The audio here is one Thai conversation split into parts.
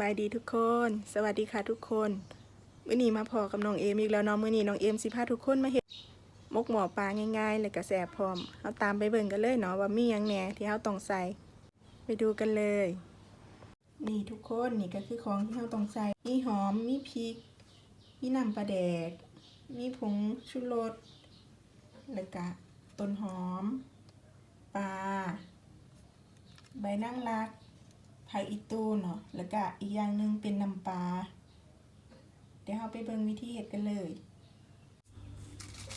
บายดีทุกคน สวัสดีค่ะทุกคนมื้อนี้มาพอกับน้องเอมอีกแล้วเนาะมื้อนี้น้องเอมสิพาทุกคนมาเฮ็ดมกหมอปลาง่ายๆเลยก็แซ่บพร้อมเอาตามไปเบิ่งกันเลยเนาะว่ามียังแหน่ที่เฮาต้องใส่ไปดูกันเลย นี่ทุกคนนี่ก็คือของที่เฮาต้องใส่มีหอมมีพริก มีน้ำปลาแดก มีผงชูรสแล้วก็ต้นหอมปลาใบนั่งรัก ผักอีตูเนาะแล้วก็อีกอย่างหนึ่งเป็นน้ำปลาเดี๋ยวเราไปเบิ่งวิธีเฮ็ดกันเลย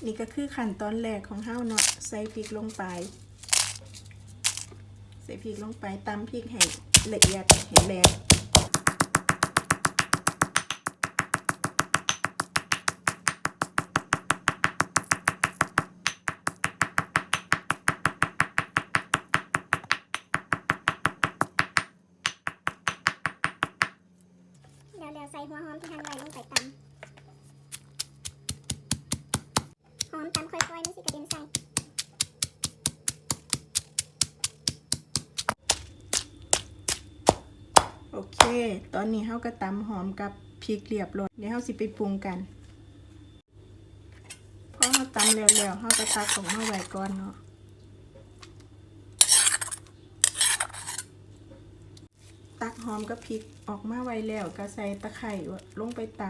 นี่ก็คือขั้นตอนแรกของเฮาเนาะใส่พริกลงไป ใส่พริกลงไปตำพริกให้ละเอียดให้แหลก เดี๋ยวเดี๋ยว ใส่หัวหอมที่หั่นไว้ลงไปตำหอมตำค่อยๆมันสิกระเด็นใส่โอเค ตอนนี้เฮาก็ตำหอมกับพริกเรียบร้อยเดี๋ยวเฮาสิไปปรุงกันพอเฮาตำแล้วแล้วเฮาก็ตักของเฮาไว้ก่อนเนาะ ตักหอมกับพริกออกมาไว้แล้วก็ใส่ตะไคร่ลงไปต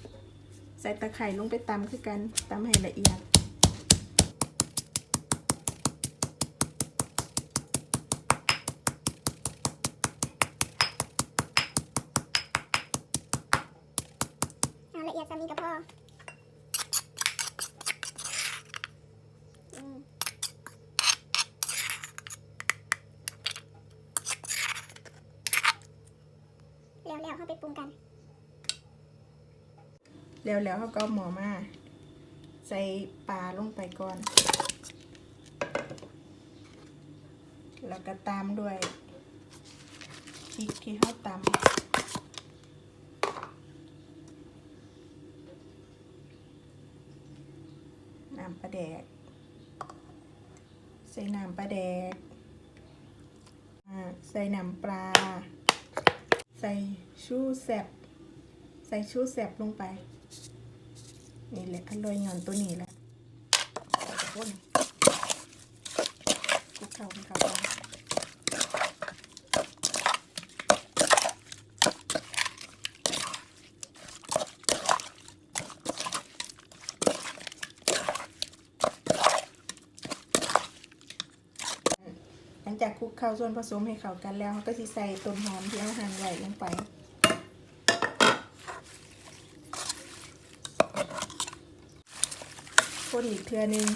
ำใส่ตะไคร่ลงไปตำคือกันตำให้ละเอียด ละเอียดจะมีกระเพาะอืมแล้วแล้ว เข้าไปปรุงกัน แล้วแล้วเขาก็หมอมาใส่ปลาลงไปก่อน แล้วก็ตามด้วยพริกที่เขาตำน้ำปลาแดก ใส่น้ำปลาแดกใส่น้ำปลา ส่ชูแซบใส่ชูแซบลงไป นี่แหละอร่อยงอนตัวนี้แหละคนคลุกเข่าคลุกเข่าไปหลัง จากคลุกเข้าส่วนผสมให้เข้ากันแล้วเราก็สิใส่ต้นหอมที่เอาหั่นไว้ลงไปคนอีกเทือนึง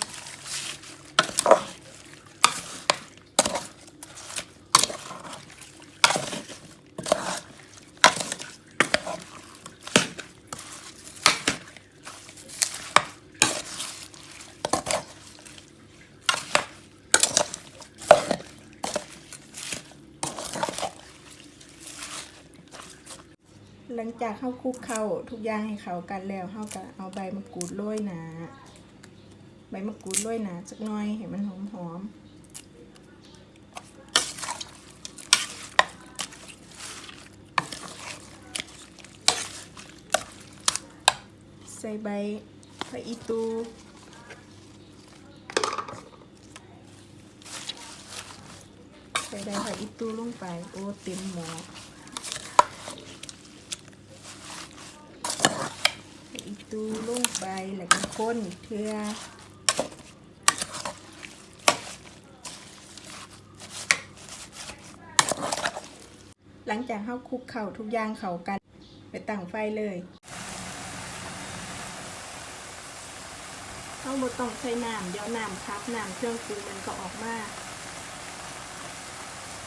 งจากเข้าคลุกเข้าทุกอย่างให้เข้ากันแล้วเข้าก็เอาใบมะกรูดโรยหนา ใบมะกรูดโรยหนาสักหน่อยให้มันหอมหอมใส่ใบผักอีตูใส่ใบผักอีตูลงไป โอ้เต็มหมอ จูลงไปแล้วก็คนเทื่อหลังจากเข้าคลุกเข่าทุกอย่างเข้ากัน ไปตั้งไฟเลยเข้าบดต้องใส่น้ำเดี๋ยวน้ำครับน้ำเครื่องปรุงมันก็ออกมา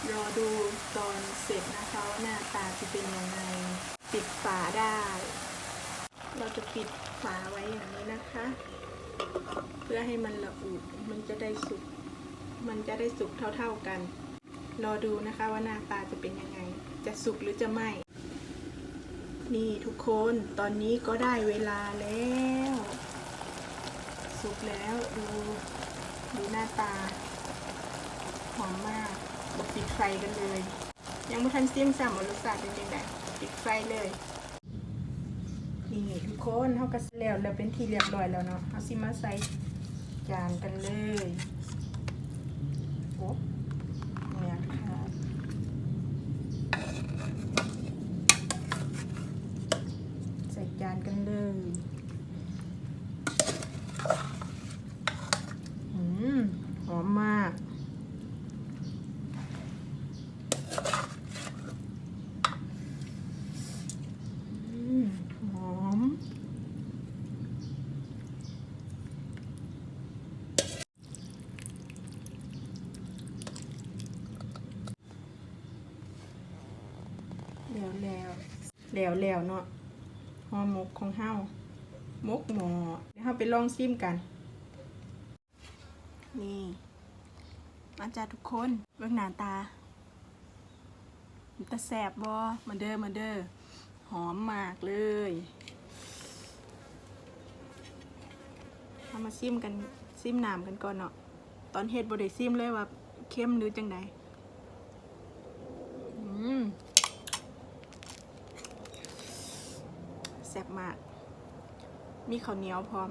รอดูตอนเสร็จนะคะว่าหน้าตาจะเป็นยังไงปิดฝาได้ เราจะปิดฝาไว้อย่างนี้นะคะ เพื่อให้มันละอุมันจะได้สุก มันจะได้สุกเท่าๆกัน รอดูนะคะว่าหน้าตาจะเป็นยังไง จะสุกหรือจะไหมนี่ทุกคนตอนนี้ก็ได้เวลาแล้ว สุกแล้วดูดูหน้าตาหอมมากบปิดไฟกันเลย ยังไม่ทันซิมซ้ำว่ารสชาติเป็นยังไงปิดไฟเลย คนเขาก็แล้วแล้วเป็นที่เรียบร้อยแล้วเนาะเอาซิมาใส่จานกันเลยโอ้เนี่ยค่ะใส่จานกันเลยอืมหอมมาก อืมหอม แล้วแล้ว แล้วแล้วเนาะห่อหมกของเฮามกหมอเดี๋ยวเฮาไปลองซิมกัน นี่มาจ้าทุกคนเบิ่งหน้าตาตะแสบบ่มาเด้อมาเด้อหอมมากเลยเอามาซิมกันซิมน้ำกันก่อนเนาะตอนเฮ็ดบ่ได้ซิมเลยว่าเข้มหรือจังใดอืม แซ่บมาก มีข้าวเหนียวพร้อม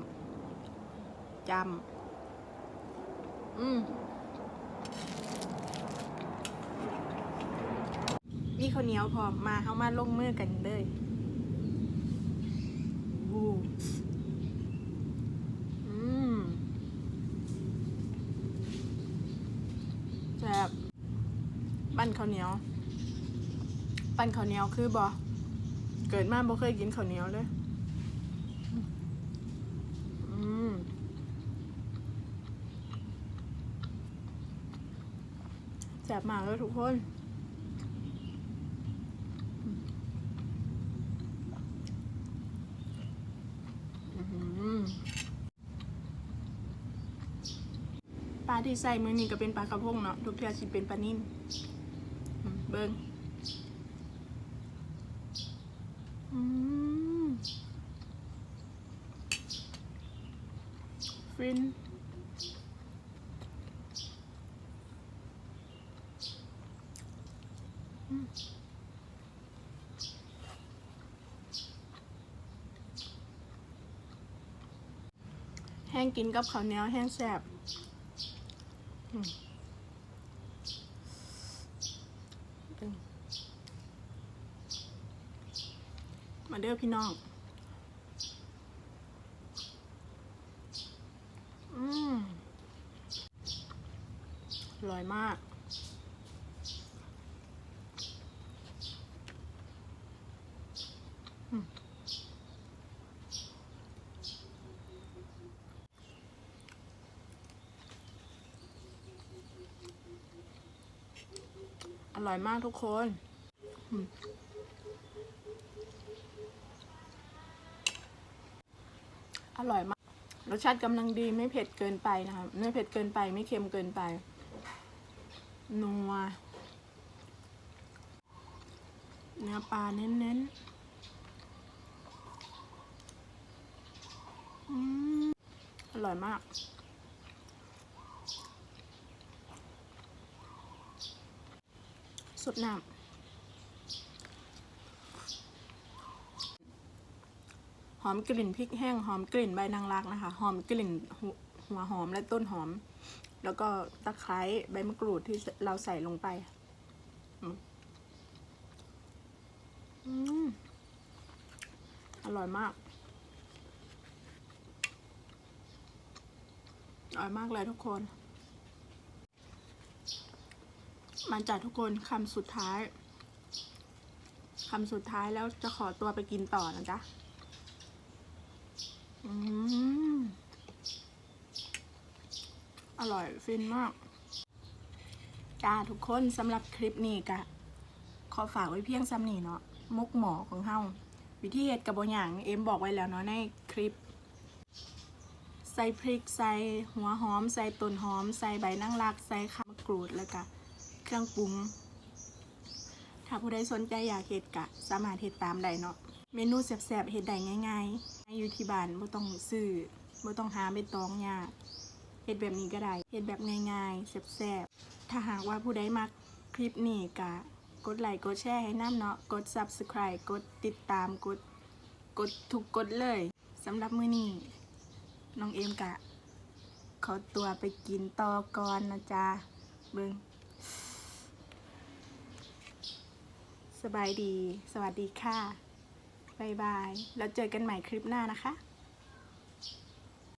จำอืมมีข้าวเหนียวพร้อมมาเข้ามาลงมือกันเลยวูอืมแซ่บปั้นข้าวเหนียว ปั้นข้าวเหนียวคือบอ เกิดมาบ่เคยกินข้าวเหนียวเลยแซ่บมากเลยทุกคนปลาที่ใส่มือนี้ก็เป็นปลากระพงเนาะทุกเทื่อสิเป็นปลานิ่มเบิ้ง อืมฟินอืม แห้งกินกับข้าวเหนียวแห้งแซ่บอืมอืมมาเด้อพี่น้อง อืมอร่อยมาก ร่อยมากทุกคนอร่อยมาก รสชาติกำลังดีไม่เผ็ดเกินไปนะคะไม่เผ็ดเกินไปไม่เค็มเกินไป นัว เนื้อปลาเน้นๆอืมอร่อยมาก สดน้ำหอมกลิ่นพริกแห้งหอมกลิ่นใบนางรักนะคะ หอมกลิ่นหัวหอมและต้นหอม แล้วก็ตะไคร้ใบมะกรูดที่เราใส่ลงไปอร่อยมาก อร่อยมากเลยทุกคน มันจากทุกคนคำสุดท้ายคำสุดท้ายแล้วจะขอตัวไปกินต่อนะจ๊ะอืมอร่อยฟินมาก จ้าทุกคนสำหรับคลิปนี้กะ ขอฝากไว้เพียงซ้ำนี่เนาะมุกหมอของเฮาวิธีเฮ็ดกับบางอย่างเอ็มบอกไว้แล้วเนาะในคลิป ใส่พริก ใส่หัวหอม ใส่ต้นหอม ใส่ใบนางรัก ใส่ข้าวมะกรูดแล้วก็ เครื่องปรุง ถ้าผู้ใดสนใจอยากเฮ็ดกะ สามารถเฮ็ดตามได้เนาะ เมนูแซ่บๆเฮ็ดได้ง่ายๆให้อยู่ที่บ้านบ่ต้องซื้อบ่ต้องหาใบตองยากเฮ็ดแบบนี้ก็ได้เฮ็ดแบบง่ายๆแซ่บๆถ้าหากว่าผู้ใดมักคลิปนี้ก็กดไลค์กดแชร์ให้น้ำเนาะ กด subscribe กดติดตามกด กดทุกกดเลยสำหรับมื้อนี้น้องเอมกะ ขอตัวไปกินต่อก่อนนะจ๊ะเบิง สบายดี สวัสดีค่ะบายบาย แล้วเจอกันใหม่คลิปหน้านะคะ